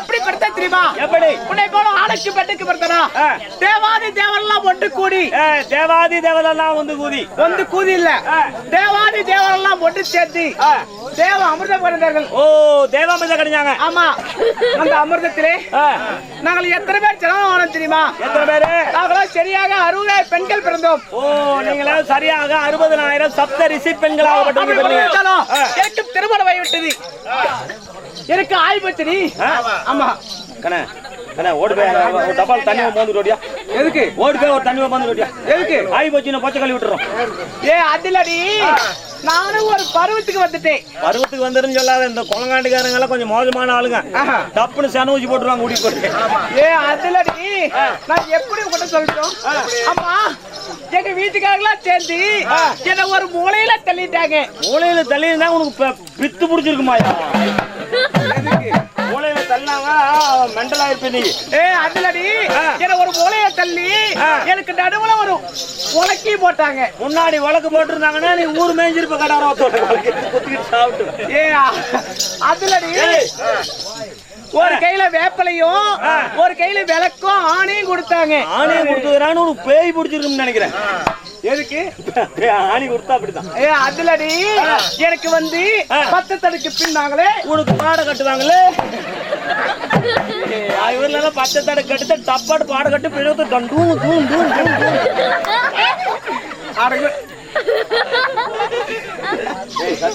எப்படி பிறந்த தெரியுமா? எப்படி? உன்னை போல ஆளுக்கு பெண்ணுக்கு பிறந்தனா? ஆ. தேவாதி தேவரெல்லாம் ஒன்று கூடி. தேவாதி தேவதெல்லாம் வந்து கூதி வந்து கூதி இல்ல. தேவாதி தேவரெல்லாம் ஒன்று சேர்த்து. தேவ அமிர்தம் பிறந்தார்கள் ஓ தேவாமிர்தம் கிடைச்சாங்க. ஆமா. அந்த அமிர்தத்திலே நாங்கள் எத்தனை பேர் ஜனனம் தெரியுமா? எத்தனை பேரு? நாங்களும் சரியாக அறுபதாயிரம் பெண்கள் பிறந்தோம். ஓ நீங்களே சரியாக அறுபதனாயிரம் சப்த ரிஷி பெண்களாக அப்படி எனக்கு ஆய்வுச்சரி ஆமா. கண்ணே கண்ணே ஓடு போய். ஒரு டப்பால் தண்ணி ரோடியா எதுக்கு? ஓடு போய் ஒரு தண்ணி ரோடியா எதுக்கு? ஆய் போச்சு நான் பச்சை கழுவி விட்டுறோம். ஏ அதிலடி. நானும் ஒரு பருவத்துக்கு வந்துட்டேன். பருவத்துக்கு வந்துருன்னு சொல்லாத இந்த குளங்காண்டுக்காரங்க எல்லாம் கொஞ்சம் மோசமான ஆளுங்க. டப்புன்னு சென ஊசி போட்டுருவாங்க ஊடி போட்டு. ஏ அதுலடி. நான் எப்படி உங்ககிட்ட சொல்லட்டும்? அம்மா எங்க வீட்டுக்காரங்களாம் சேர்ந்து என்ன ஒரு மூலையில தள்ளிட்டாங்க. மூளையில தள்ளி இருந்தா உனக்கு பித்து பிடிச்சிருக்குமாயா? மூளையில தள்ளாம மெண்டல் ஆயிருப்ப நீ. ஏ அதுலடி. என்ன ஒரு மூலையில தள்ளி. எனக்கு நடுவுல ஒரு உலக்கி போட்டாங்க. முன்னாடி வழக்கு போட்டிருந்தாங்கன்னா நீ ஊர் மேய்ஞ்சிருப்ப கடாரத்தோட குத்திக்கிட்டு சாப்பிட்டு ஏ அதுலடி. ஒரு கையில வேப்பலையும். ஒரு கையில விளக்கும் ஆணையும் கொடுத்தாங்க. ஆணையம் கொடுத்ததுனான்னு உனக்கு பேய் பிடிச்சிருக்குன்னு நினைக்கிறேன். எதுக்கு? ஆணி கொடுத்தா அப்படிதான் ஏ அதுலடி எனக்கு வந்து. பத்து தடுக்கு பின்னாங்களே உனக்கு பாட கட்டுவாங்களே? இவர்ல எல்லாம் பச்சை தடை கட்டு டப்பாடு பாட கட்டு பிழத்து டூம் டூம் டூம் டூம் டூம் அடங்கு